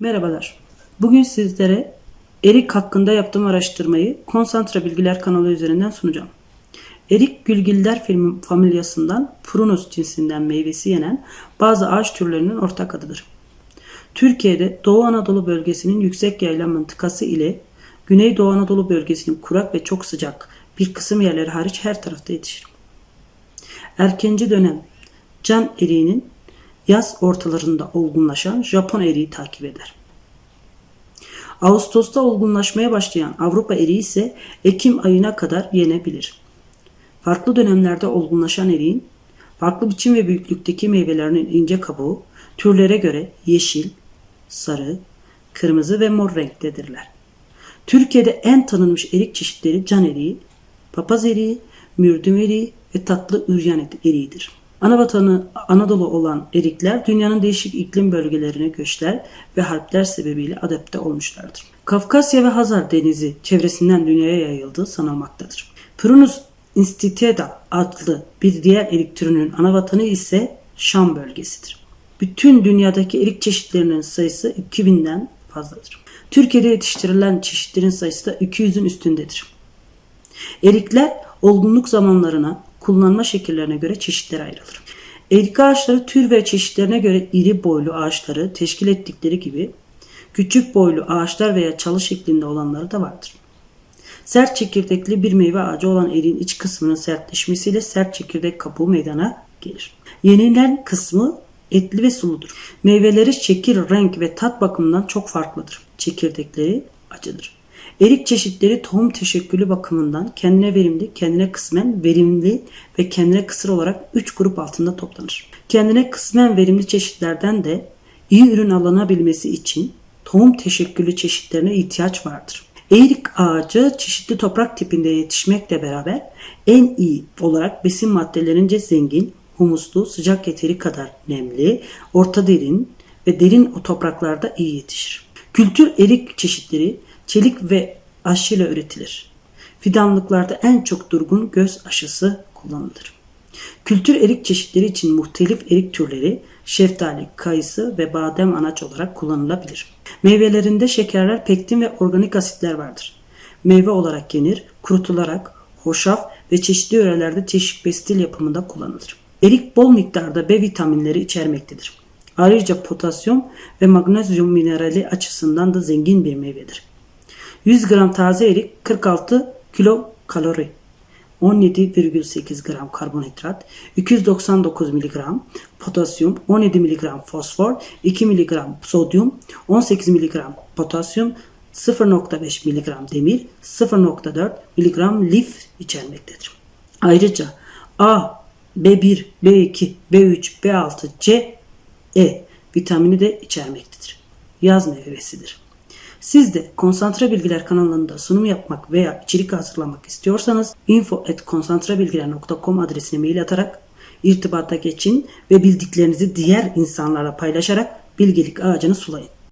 Merhabalar. Bugün sizlere erik hakkında yaptığım araştırmayı Konsantre Bilgiler kanalı üzerinden sunacağım. Erik gülgiller familyasından Prunus cinsinden meyvesi yenen bazı ağaç türlerinin ortak adıdır. Türkiye'de Doğu Anadolu bölgesinin yüksek yaylan mıntıkası ile Güneydoğu Anadolu bölgesinin kurak ve çok sıcak bir kısım yerleri hariç her tarafta yetişir. Erkenci dönem can eriğinin yaz ortalarında olgunlaşan Japon eriği takip eder. Ağustos'ta olgunlaşmaya başlayan Avrupa eriği ise Ekim ayına kadar yenebilir. Farklı dönemlerde olgunlaşan eriğin farklı biçim ve büyüklükteki meyvelerinin ince kabuğu türlere göre yeşil, sarı, kırmızı ve mor renktedirler. Türkiye'de en tanınmış erik çeşitleri can eriği, papaz eriği, mürdüm eriği ve tatlı üryan eriğidir. Ana vatanı Anadolu olan erikler dünyanın değişik iklim bölgelerine göçler ve harpler sebebiyle adapte olmuşlardır. Kafkasya ve Hazar Denizi çevresinden dünyaya yayıldığı sanılmaktadır. Prunus instituta adlı bir diğer erik türünün ana vatanı ise Şam bölgesidir. Bütün dünyadaki erik çeşitlerinin sayısı 2000'den fazladır. Türkiye'de yetiştirilen çeşitlerin sayısı da 200'ün üstündedir. Erikler olgunluk zamanlarına, kullanma şekillerine göre çeşitlere ayrılır. Erik ağaçları tür ve çeşitlerine göre iri boylu ağaçları teşkil ettikleri gibi küçük boylu ağaçlar veya çalı şeklinde olanları da vardır. Sert çekirdekli bir meyve ağacı olan eriğin iç kısmının sertleşmesiyle sert çekirdek kabuğu meydana gelir. Yenilen kısmı etli ve suludur. Meyveleri şekil, renk ve tat bakımından çok farklıdır. Çekirdekleri acıdır. Erik çeşitleri tohum teşekkülü bakımından kendine verimli, kendine kısmen verimli ve kendine kısır olarak 3 grup altında toplanır. Kendine kısmen verimli çeşitlerden de iyi ürün alınabilmesi için tohum teşekkülü çeşitlerine ihtiyaç vardır. Erik ağacı çeşitli toprak tipinde yetişmekle beraber en iyi olarak besin maddelerince zengin, humuslu, sıcak yeteri kadar nemli, orta derin ve derin o topraklarda iyi yetişir. Kültür erik çeşitleri çelik ve aşıyla üretilir. Fidanlıklarda en çok durgun göz aşısı kullanılır. Kültür erik çeşitleri için muhtelif erik türleri şeftali, kayısı ve badem anaç olarak kullanılabilir. Meyvelerinde şekerler, pektin ve organik asitler vardır. Meyve olarak yenir, kurutularak, hoşaf ve çeşitli yörelerde teşvik pestil yapımında kullanılır. Erik bol miktarda B vitaminleri içermektedir. Ayrıca potasyum ve magnezyum minerali açısından da zengin bir meyvedir. 100 gram taze erik 46 kilo kalori. 17,8 gram karbonhidrat, 299 mg potasyum, 17 mg fosfor, 2 mg sodyum, 18 mg potasyum, 0.5 mg demir, 0.4 mg lif içermektedir. Ayrıca A, B1, B2, B3, B6, C, E vitamini de içermektedir. Yaz meyvesidir. Siz de Konsantre Bilgiler kanalında sunum yapmak veya içerik hazırlamak istiyorsanız info.konsantrebilgiler.com adresine mail atarak irtibata geçin ve bildiklerinizi diğer insanlarla paylaşarak bilgelik ağacını sulayın.